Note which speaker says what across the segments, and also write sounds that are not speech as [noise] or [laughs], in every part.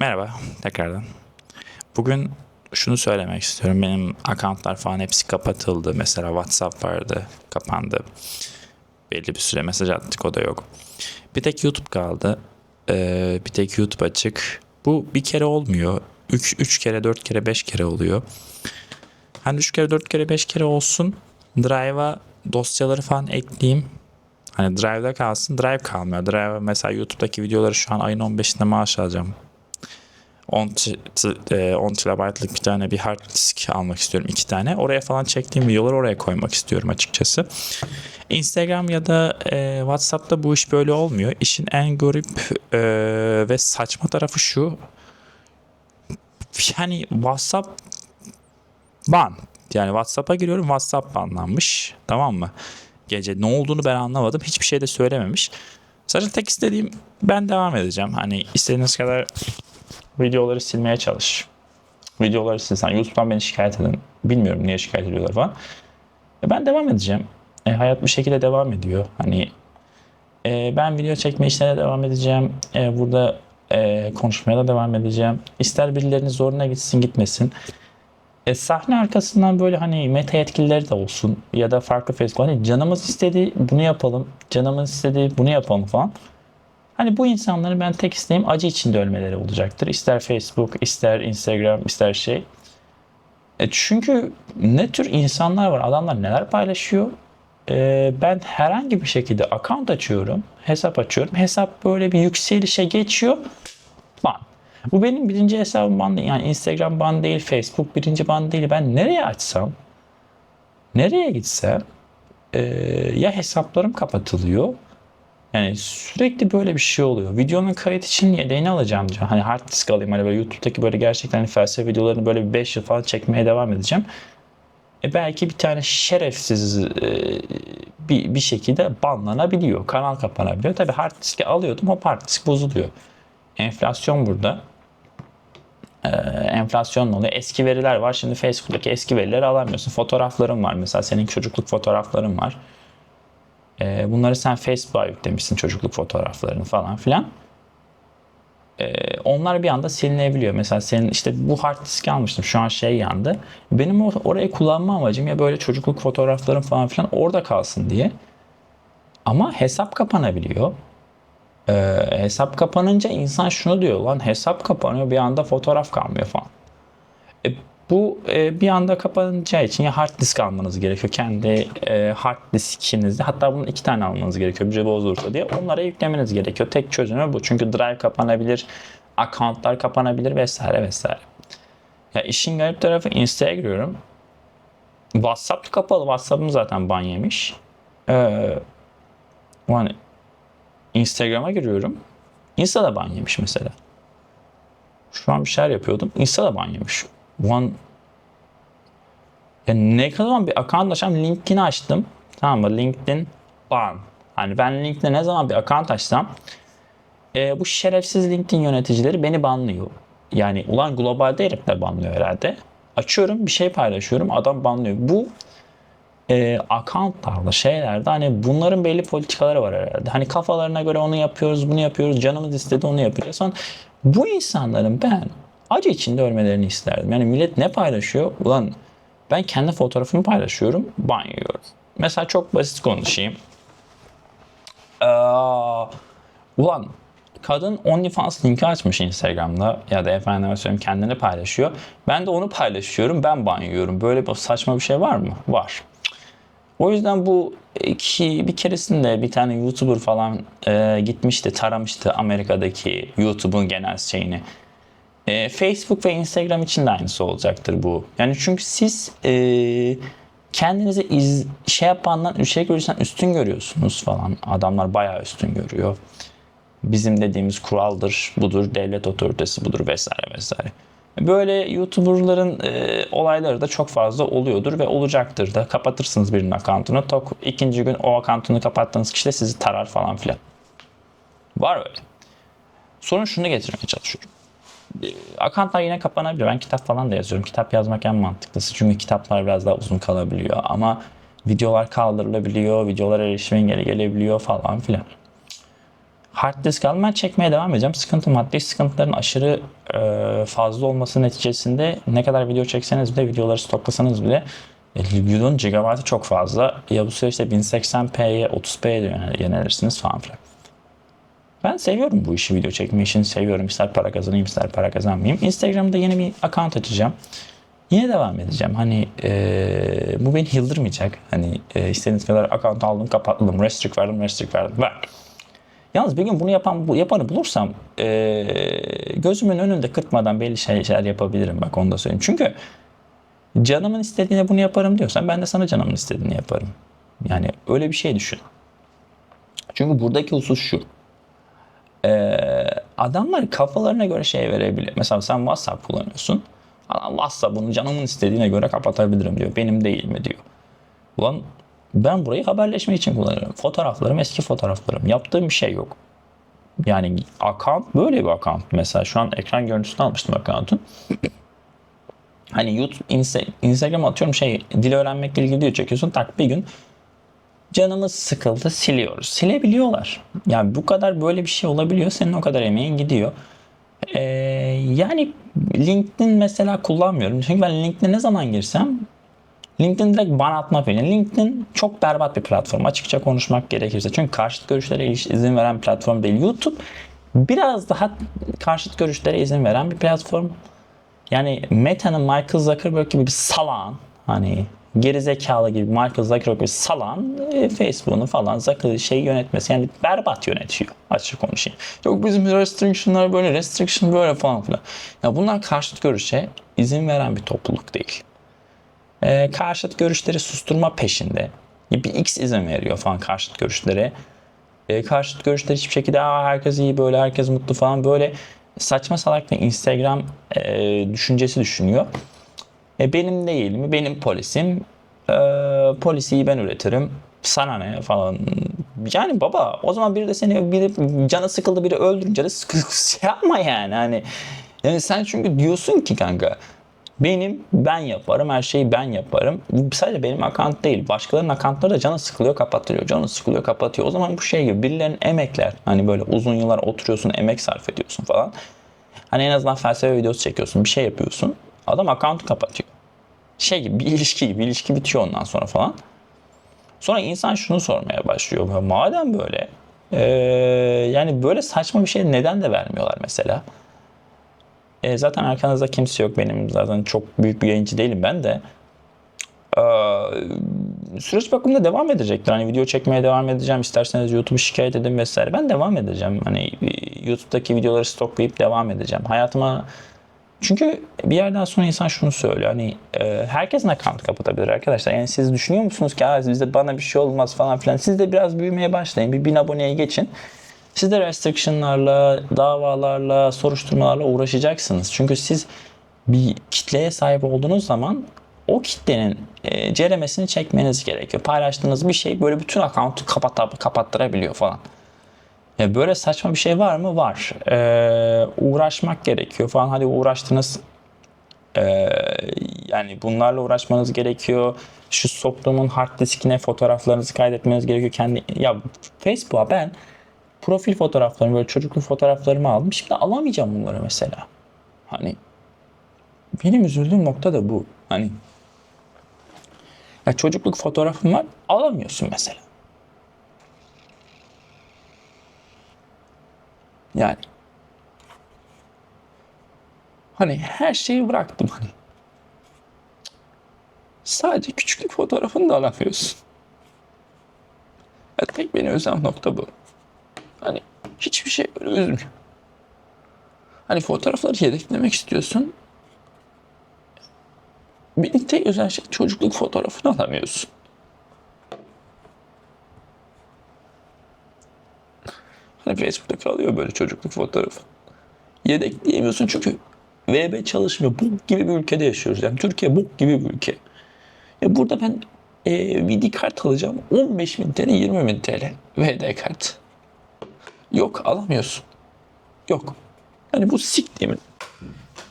Speaker 1: Merhaba tekrardan. Bugün şunu söylemek istiyorum. Benim accountlar falan hepsi kapatıldı. Mesela WhatsApp vardı, kapandı. Belli bir süre mesaj attık o da yok. Bir tek YouTube kaldı. Ee, bir tek YouTube açık. Bu bir kere olmuyor. 3 3 kere, 4 kere, 5 kere oluyor. Hani 3 kere, 4 kere, 5 kere olsun. Drive'a dosyaları falan ekleyeyim. Hani Drive'da kalsın. Drive kalmıyor. Drive mesela YouTube'daki videoları şu an ayın 15'inde maaş alacağım. 10, t- t- e, 10 TB'lık bir tane bir hard disk almak istiyorum. iki tane. Oraya falan çektiğim videoları oraya koymak istiyorum açıkçası. Instagram ya da e, WhatsApp'ta bu iş böyle olmuyor. İşin en garip e, ve saçma tarafı şu. Yani WhatsApp ban. Yani WhatsApp'a giriyorum WhatsApp banlanmış. Tamam mı? Gece ne olduğunu ben anlamadım. Hiçbir şey de söylememiş. Sadece tek istediğim ben devam edeceğim. Hani istediğiniz kadar videoları silmeye çalış. Videoları silsen YouTube'dan beni şikayet edin. Bilmiyorum niye şikayet ediyorlar falan. E, ben devam edeceğim. E, hayat bir şekilde devam ediyor. Hani e, ben video çekme işlerine devam edeceğim. E, burada e, konuşmaya da devam edeceğim. İster birilerinin zoruna gitsin gitmesin. E, sahne arkasından böyle hani meta yetkilileri de olsun ya da farklı Facebook hani canımız istedi bunu yapalım, canımız istedi bunu yapalım falan. Hani bu insanların ben tek isteğim acı içinde ölmeleri olacaktır. İster Facebook, ister Instagram, ister şey. E çünkü ne tür insanlar var, adamlar neler paylaşıyor. E, ben herhangi bir şekilde account açıyorum, hesap açıyorum. Hesap böyle bir yükselişe geçiyor. Ban. Bu benim birinci hesabım ban değil. Yani Instagram ban değil, Facebook birinci ban değil. Ben nereye açsam, nereye gitsem e, ya hesaplarım kapatılıyor yani sürekli böyle bir şey oluyor. Videonun kayıt için yedeğini alacağım diyor. Hani hard disk alayım. Hani böyle YouTube'daki böyle gerçekten hani felsefe videolarını böyle bir 5 yıl falan çekmeye devam edeceğim. E belki bir tane şerefsiz e, bir, bir şekilde banlanabiliyor. Kanal kapanabiliyor. Tabi hard diski alıyordum. Hop hard disk bozuluyor. Enflasyon burada. Ee, enflasyon oluyor. Eski veriler var. Şimdi Facebook'taki eski verileri alamıyorsun. Fotoğrafların var. Mesela senin çocukluk fotoğrafların var. Ee, bunları sen Facebook'a yüklemişsin çocukluk fotoğraflarını falan filan. Ee, onlar bir anda silinebiliyor. Mesela senin işte bu hard diski almıştım. Şu an şey yandı. Benim o, orayı kullanma amacım ya böyle çocukluk fotoğraflarım falan filan orada kalsın diye. Ama hesap kapanabiliyor. Ee, hesap kapanınca insan şunu diyor lan hesap kapanıyor bir anda fotoğraf kalmıyor falan. E, bu e, bir anda kapanacağı için ya hard disk almanız gerekiyor. Kendi e, hard diskinizde hatta bunun iki tane almanız gerekiyor. Bir bozulursa diye. Onlara yüklemeniz gerekiyor. Tek çözümü bu. Çünkü drive kapanabilir, accountlar kapanabilir vesaire vesaire. Ya işin garip tarafı Insta'ya giriyorum. WhatsApp kapalı. WhatsApp'ım zaten ban yemiş. Ee, yani Instagram'a giriyorum. Insta da ban yemiş mesela. Şu an bir şeyler yapıyordum. Insta da ban yemiş. One ya ne kadar bir account açsam LinkedIn'i açtım. Tamam mı? LinkedIn ban. Hani ben LinkedIn'e ne zaman bir account açsam e, bu şerefsiz LinkedIn yöneticileri beni banlıyor. Yani ulan globalde herifler banlıyor herhalde. Açıyorum bir şey paylaşıyorum adam banlıyor. Bu e, accountlarla şeylerde hani bunların belli politikaları var herhalde. Hani kafalarına göre onu yapıyoruz, bunu yapıyoruz, canımız istedi onu yapıyoruz. Sonra bu insanların ben acı içinde ölmelerini isterdim. Yani millet ne paylaşıyor? Ulan ben kendi fotoğrafımı paylaşıyorum, ban yiyorum. Mesela çok basit konuşayım. Ee, ulan kadın OnlyFans linki açmış Instagram'da ya da efendime söyleyeyim kendini paylaşıyor. Ben de onu paylaşıyorum, ben ban yiyorum. Böyle saçma bir şey var mı? Var. O yüzden bu iki, bir keresinde bir tane YouTuber falan e, gitmişti, taramıştı Amerika'daki YouTube'un genel şeyini. E, Facebook ve Instagram için de aynısı olacaktır bu. Yani çünkü siz e, kendinizi iz, şey yapandan, şey görürsen üstün görüyorsunuz falan. Adamlar bayağı üstün görüyor. Bizim dediğimiz kuraldır, budur, devlet otoritesi budur vesaire vesaire. Böyle YouTuber'ların e, olayları da çok fazla oluyordur ve olacaktır da. Kapatırsınız birinin account'unu. Tok, ikinci gün o account'unu kapattığınız kişi de sizi tarar falan filan. Var öyle. Sorun şunu getirmeye çalışıyorum. Account'lar yine kapanabiliyor. Ben kitap falan da yazıyorum. Kitap yazmak en mantıklısı. Çünkü kitaplar biraz daha uzun kalabiliyor. Ama videolar kaldırılabiliyor. Videolar erişime engeli gelebiliyor falan filan. hard disk. Ben çekmeye devam edeceğim. Sıkıntı maddi sıkıntıların aşırı e, fazla olması neticesinde ne kadar video çekseniz bile videoları stoklasanız bile e, videonun gigabaytı çok fazla. Ya bu süreçte 1080p'ye 30p'ye de yönel- yönelirsiniz falan filan. Ben seviyorum bu işi video çekme işini seviyorum. İster para kazanayım ister para kazanmayayım. Instagram'da yeni bir account açacağım. Yine devam edeceğim. Hani eee, bu beni yıldırmayacak. Hani eee, istediğiniz kadar account aldım kapattım. Restrict verdim restrict verdim. Ver. Yalnız bir gün bunu yapan bu yapanı bulursam eee, gözümün önünde kırpmadan belli şey- şeyler yapabilirim. Bak onu da söyleyeyim. Çünkü canımın istediğine bunu yaparım diyorsan ben de sana canımın istediğini yaparım. Yani öyle bir şey düşün. Çünkü buradaki husus şu. Ee, adamlar kafalarına göre şey verebilir. Mesela sen WhatsApp kullanıyorsun. Adam WhatsApp bunu canımın istediğine göre kapatabilirim diyor. Benim değil mi diyor. Ulan ben burayı haberleşme için kullanıyorum. Fotoğraflarım eski fotoğraflarım. Yaptığım bir şey yok. Yani account böyle bir account. Mesela şu an ekran görüntüsünü almıştım account'un. Hani YouTube, Insta- Instagram atıyorum şey dil öğrenmekle ilgili video çekiyorsun. Tak bir gün canımız sıkıldı siliyoruz. Silebiliyorlar. Yani bu kadar böyle bir şey olabiliyor. Senin o kadar emeğin gidiyor. Ee, yani LinkedIn mesela kullanmıyorum. Çünkü ben LinkedIn'e ne zaman girsem LinkedIn direkt bana atma. Yani LinkedIn çok berbat bir platform. Açıkça konuşmak gerekirse. Çünkü karşıt görüşlere izin veren platform değil. YouTube biraz daha karşıt görüşlere izin veren bir platform. Yani Meta'nın Michael Zuckerberg gibi bir salağın hani geri zekalı gibi Michael Zuckerberg salağın e, Facebook'unu falan Zucker şey yönetmesi yani berbat yönetiyor açık konuşayım. Yok bizim restriction'lar böyle restriction böyle falan filan. Ya bunlar karşıt görüşe izin veren bir topluluk değil. Ee, karşıt görüşleri susturma peşinde. Bir X izin veriyor falan karşıt görüşlere. Ee, karşıt görüşler hiçbir şekilde Aa, herkes iyi böyle herkes mutlu falan böyle saçma salak bir Instagram e, düşüncesi düşünüyor. E, benim değil mi? Benim polisim. E, polisiyi ben üretirim. Sana ne falan. Yani baba o zaman biri de seni biri canı sıkıldı biri öldürünce de şey [laughs] yapma yani. Hani yani sen çünkü diyorsun ki kanka benim ben yaparım her şeyi ben yaparım. Sadece benim account değil. Başkalarının accountları da canı sıkılıyor kapatılıyor. Canı sıkılıyor kapatıyor. O zaman bu şey gibi birilerinin emekler. Hani böyle uzun yıllar oturuyorsun emek sarf ediyorsun falan. Hani en azından felsefe videosu çekiyorsun bir şey yapıyorsun. Adam account'u kapatıyor. Şey gibi bir ilişki gibi ilişki bitiyor ondan sonra falan. Sonra insan şunu sormaya başlıyor. "Ya Madem böyle eee, yani böyle saçma bir şey neden de vermiyorlar mesela? E, zaten arkanızda kimse yok. Benim zaten çok büyük bir yayıncı değilim ben de. Ee, süreç bakımında devam edecektir. Hani video çekmeye devam edeceğim. İsterseniz YouTube'u şikayet edin vesaire. Ben devam edeceğim. Hani e, YouTube'daki videoları stoklayıp devam edeceğim. Hayatıma çünkü bir yerden sonra insan şunu söylüyor. Hani e, herkesin account kapatabilir arkadaşlar. Yani siz düşünüyor musunuz ki "Aa, bizde bana bir şey olmaz falan filan. Siz de biraz büyümeye başlayın. Bir bin aboneye geçin. Siz de restriction'larla, davalarla, soruşturmalarla uğraşacaksınız. Çünkü siz bir kitleye sahip olduğunuz zaman o kitlenin e, ceremesini çekmeniz gerekiyor. Paylaştığınız bir şey böyle bütün account'u kapat, kapattırabiliyor falan. Ya böyle saçma bir şey var mı? Var. Ee, uğraşmak gerekiyor falan. Hadi uğraştınız. Ee, yani bunlarla uğraşmanız gerekiyor. Şu toplumun hard diskine fotoğraflarınızı kaydetmeniz gerekiyor. Kendi ya Facebook'a ben profil fotoğraflarımı böyle çocukluk fotoğraflarımı aldım. Şimdi alamayacağım bunları mesela. Hani benim üzüldüğüm nokta da bu. Hani ya çocukluk fotoğrafım var alamıyorsun mesela. Yani hani her şeyi bıraktım hani. Sadece küçüklük fotoğrafını da alamıyorsun. Ya tek beni üzen nokta bu. Hani hiçbir şey böyle üzmüyor. Hani fotoğrafları yedeklemek istiyorsun. Benim tek özel şey çocukluk fotoğrafını alamıyorsun. Hani Facebook'ta kalıyor böyle çocukluk fotoğrafı. Yedekleyemiyorsun çünkü VB çalışmıyor. Bok gibi bir ülkede yaşıyoruz. Yani Türkiye bok gibi bir ülke. E burada ben e, VD kart alacağım. 15 bin TL, 20 bin TL VD kart. Yok alamıyorsun. Yok. Hani bu siktiğimin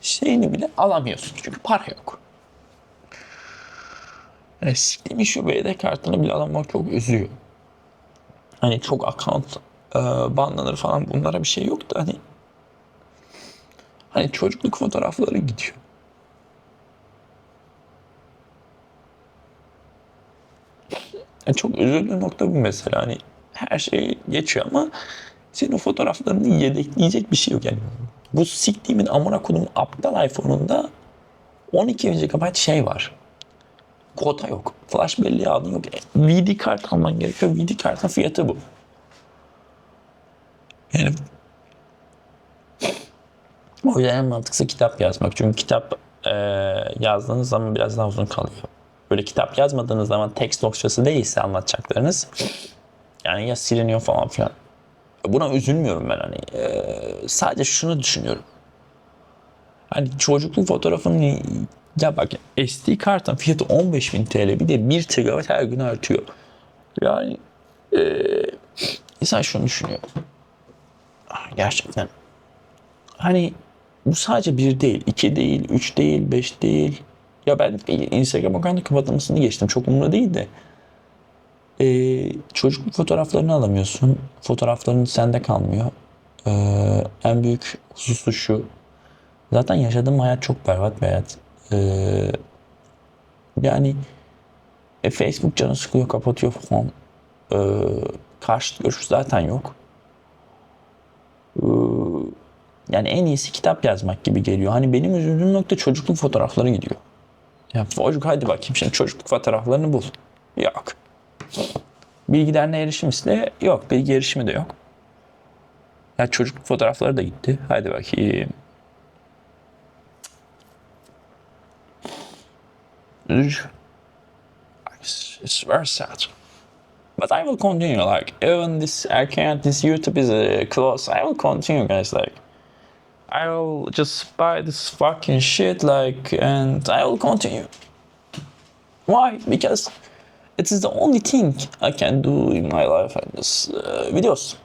Speaker 1: şeyini bile alamıyorsun. Çünkü para yok. Yani siktiğimin şu VD kartını bile alamak çok üzüyor. Hani çok account
Speaker 2: e, banlanır falan bunlara bir şey yok da hani hani çocukluk fotoğrafları gidiyor. Yani çok üzüldüğüm nokta bu mesela hani her şey geçiyor ama senin o fotoğraflarını yedekleyecek bir şey yok yani. Bu siktiğimin amına kodum aptal iPhone'unda 12 GB şey var. Kota yok. Flash belleği aldın yok. VD kart alman gerekiyor. VD kartın fiyatı bu. Yani o yüzden en mantıklısı kitap yazmak. Çünkü kitap eee, yazdığınız zaman biraz daha uzun kalıyor. Böyle kitap yazmadığınız zaman tekst dosyası değilse anlatacaklarınız yani ya siliniyor falan filan. Buna üzülmüyorum ben hani. Eee, sadece şunu düşünüyorum. Hani çocukluk fotoğrafının ya bak SD kartın fiyatı 15.000 TL bir de 1 TB her gün artıyor. Yani eee insan şunu düşünüyor. Gerçekten. Hani bu sadece bir değil, iki değil, üç değil, beş değil. Ya ben Instagram account'un kapatılmasını geçtim. Çok umurumda değil de. Ee, çocukluk fotoğraflarını alamıyorsun. Fotoğrafların sende kalmıyor. Ee, en büyük hususu şu. Zaten yaşadığım hayat çok berbat bir hayat. Ee, yani e, Facebook canı sıkıyor, kapatıyor falan. Ee, karşıt görüş zaten yok. Ee, yani en iyisi kitap yazmak gibi geliyor. Hani benim üzüldüğüm nokta çocukluk fotoğrafları gidiyor. Ya çocuk hadi bakayım şimdi çocukluk fotoğraflarını bul. Yok. Bilgilerine erişim iste. Yok. Bilgi erişimi de yok. Ya çocukluk fotoğrafları da gitti. Hadi bakayım. Üzücü. It's, very sad. But I will continue. Like even this account, this YouTube is uh, close. I will continue, guys. Like I will just buy this fucking shit, like, and I will continue. Why? Because it is the only thing I can do in my life and this uh, videos.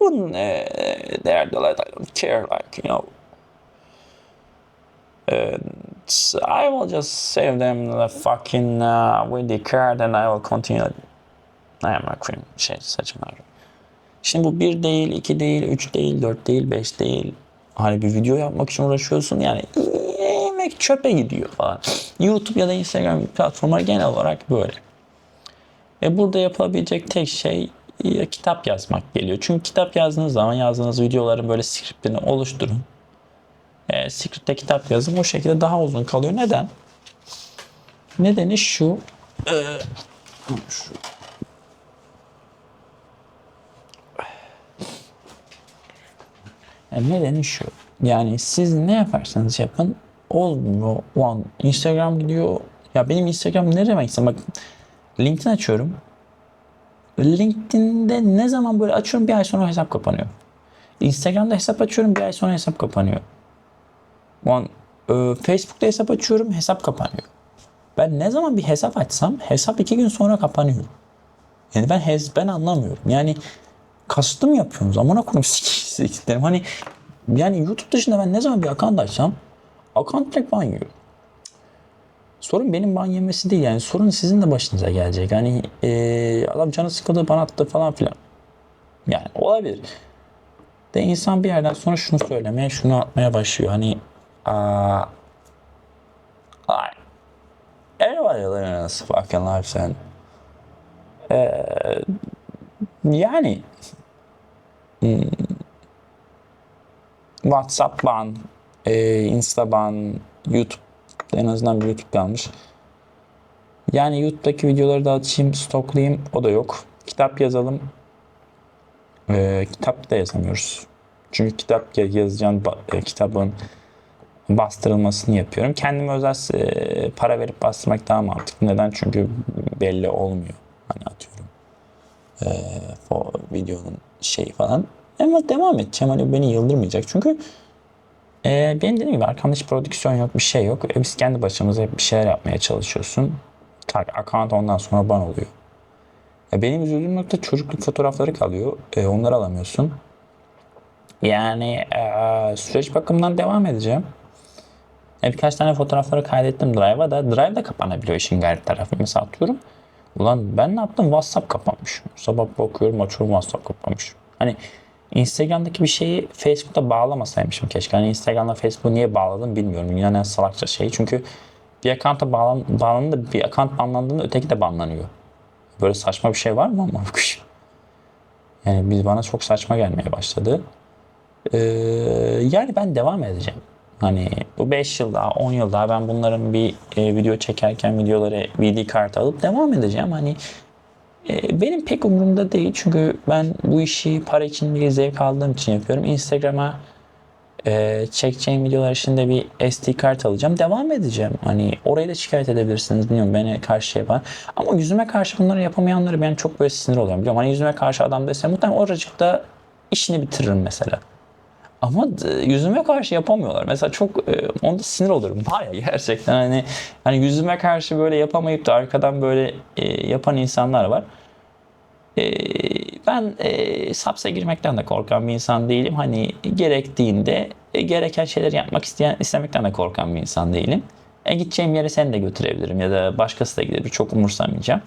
Speaker 2: Even uh, they are the like I don't care, like you know. And I will just save them the fucking uh, with the card and I will continue. I am a cream şey saçma. Şimdi bu bir değil, iki değil, üç değil, dört değil, beş değil. Hani bir video yapmak için uğraşıyorsun yani emek çöpe gidiyor falan. YouTube ya da Instagram gibi platformlar genel olarak böyle. E burada yapılabilecek tek şey kitap yazmak geliyor. Çünkü kitap yazdığınız zaman yazdığınız videoların böyle scriptini oluşturun. E, script'te kitap yazın. O şekilde daha uzun kalıyor. Neden? Nedeni şu. e, şu Yani nedeni şu. Yani siz ne yaparsanız yapın olmuyor. O an Instagram gidiyor. Ya benim Instagram ne demekse bak LinkedIn açıyorum. LinkedIn'de ne zaman böyle açıyorum bir ay sonra hesap kapanıyor. Instagram'da hesap açıyorum bir ay sonra hesap kapanıyor. O an e, Facebook'ta hesap açıyorum hesap kapanıyor. Ben ne zaman bir hesap açsam hesap iki gün sonra kapanıyor. Yani ben hez, ben anlamıyorum. Yani kasıtlı mı yapıyorsunuz? Amına koyayım [laughs] siktiklerim. Hani yani YouTube dışında ben ne zaman bir account açsam account direkt ban yiyor. Sorun benim ban yemesi değil yani sorun sizin de başınıza gelecek. Hani eee, adam canı sıkıldı bana attı falan filan. Yani olabilir. De insan bir yerden sonra şunu söylemeye, şunu atmaya başlıyor. Hani aa, ay, everybody knows fucking life sen. Yani hmm, WhatsApp ban, e, Insta ban, YouTube en azından bir YouTube kalmış. Yani YouTube'daki videoları da açayım, stoklayayım. O da yok. Kitap yazalım. E, kitap da yazamıyoruz. Çünkü kitap ya- yazacağın e, kitabın bastırılmasını yapıyorum. Kendime özel e, para verip bastırmak daha mantıklı. Neden? Çünkü belli olmuyor. Hani atıyorum o videonun şeyi falan. Ama devam edeceğim. Hani beni yıldırmayacak. Çünkü e, benim dediğim gibi arkamda hiç prodüksiyon yok, bir şey yok. E, biz kendi başımıza hep bir şeyler yapmaya çalışıyorsun. Tak, account ondan sonra ban oluyor. E, benim üzüldüğüm nokta çocukluk fotoğrafları kalıyor. E, onları alamıyorsun. Yani e, süreç bakımından devam edeceğim. Birkaç tane fotoğrafları kaydettim Drive'a da. Drive da kapanabiliyor işin garip tarafı. Mesela atıyorum. Ulan ben ne yaptım? WhatsApp kapanmış. Sabah bakıyorum açıyorum WhatsApp kapanmış. Hani Instagram'daki bir şeyi Facebook'ta bağlamasaymışım keşke. Hani Instagram'la Facebook'u niye bağladım bilmiyorum. Yani salakça şey. Çünkü bir account'a bağlan, bağlandığında bir account banlandığında öteki de banlanıyor. Böyle saçma bir şey var mı ama? Yani biz bana çok saçma gelmeye başladı. Ee, yani ben devam edeceğim. Hani bu 5 yıl daha 10 yıl daha ben bunların bir e, video çekerken videoları VD kart alıp devam edeceğim. Hani e, benim pek umurumda değil çünkü ben bu işi para için değil zevk aldığım için yapıyorum. Instagram'a e, çekeceğim videolar için de bir SD kart alacağım. Devam edeceğim. Hani orayı da şikayet edebilirsiniz. Bilmiyorum beni karşı şey yapar. Ama yüzüme karşı bunları yapamayanları ben çok böyle sinir oluyorum. Biliyorum hani yüzüme karşı adam dese muhtemelen oracıkta işini bitiririm mesela. Ama d- yüzüme karşı yapamıyorlar. Mesela çok e, onda sinir olurum. Baya gerçekten hani hani yüzüme karşı böyle yapamayıp da arkadan böyle e, yapan insanlar var. E, ben e, sapsa girmekten de korkan bir insan değilim. Hani gerektiğinde e, gereken şeyleri yapmak isteyen istemekten de korkan bir insan değilim. E, gideceğim yere seni de götürebilirim ya da başkası da gidebilir. Çok umursamayacağım.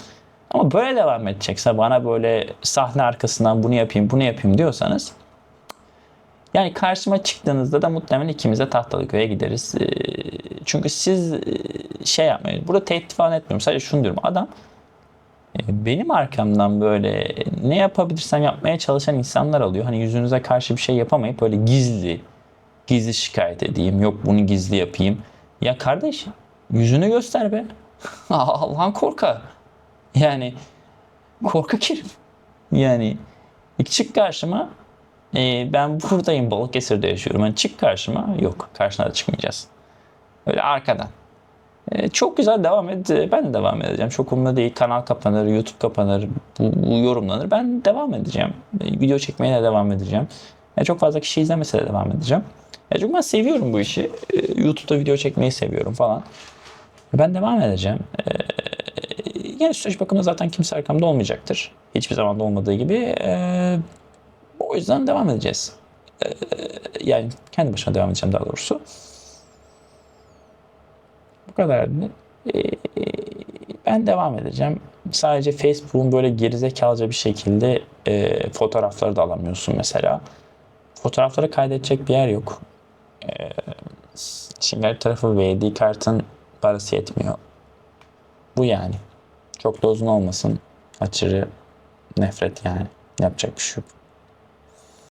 Speaker 2: Ama böyle devam edecekse bana böyle sahne arkasından bunu yapayım bunu yapayım diyorsanız yani karşıma çıktığınızda da muhtemelen ikimiz de Tahtalıköy'e gideriz. Ee, Çünkü siz e, şey yapmayın. Burada tehdit falan etmiyorum. Sadece şunu diyorum. Adam e, benim arkamdan böyle ne yapabilirsem yapmaya çalışan insanlar alıyor. Hani yüzünüze karşı bir şey yapamayıp böyle gizli gizli şikayet edeyim. Yok bunu gizli yapayım. Ya kardeş yüzünü göster be. [laughs] Allah'ın korka. Yani korkak herif. Yani çık karşıma ee, ben buradayım Balıkesir'de yaşıyorum. Yani çık karşıma. Yok karşına da çıkmayacağız. Öyle arkadan. Ee, çok güzel devam et. Ee, Ben de devam edeceğim. Çok umurumda değil. Kanal kapanır, YouTube kapanır, bu, bu yorumlanır. Ben devam edeceğim. Ee, Video çekmeye de devam edeceğim. Yani çok fazla kişi izlemese de devam edeceğim. Ya çünkü ben seviyorum bu işi. Ee, YouTube'da video çekmeyi seviyorum falan. Ben devam edeceğim. Ee, yani süreç bakımında zaten kimse arkamda olmayacaktır. Hiçbir zaman da olmadığı gibi. Ee, o yüzden devam edeceğiz. Ee, yani kendi başıma devam edeceğim daha doğrusu. Bu kadar. Ee, ben devam edeceğim. Sadece Facebook'un böyle gerizekalıca bir şekilde e, fotoğrafları da alamıyorsun mesela. Fotoğrafları kaydedecek bir yer yok. Ee, Şimdi tarafı VD kartın parası yetmiyor. Bu yani. Çok da uzun olmasın. Aşırı nefret yani. Yapacak bir şey yok.